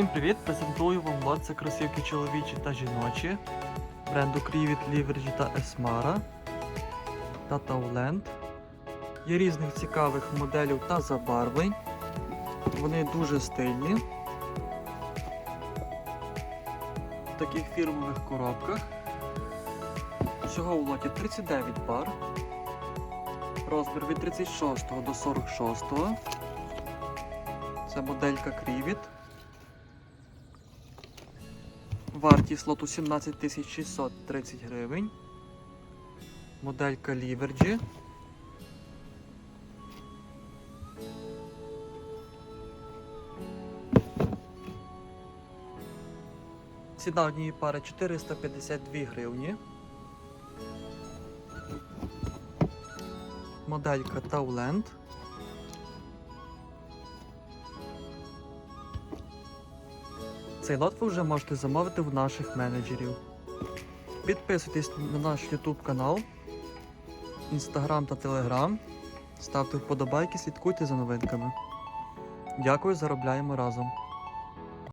Всім привіт! Презентую вам лот це кросівки чоловічі та жіночі бренду Крівіт, Ліверджі та Есмара та Тауленд. Є різних цікавих моделів та забарвлень. Вони дуже стильні. В таких фірмових коробках. Всього у лоті 39 пар. Розмір від 36 до 46. Це моделька Крівіт. Вартість лоту 17 630 гривень. Моделька Ліверджі. Ціна однієї пари 452 гривні. Моделька Tauland. Цей лот ви вже можете замовити в наших менеджерів. Підписуйтесь на наш YouTube канал, Instagram та Telegram. Ставте вподобайки, слідкуйте за новинками. Дякую, заробляємо разом.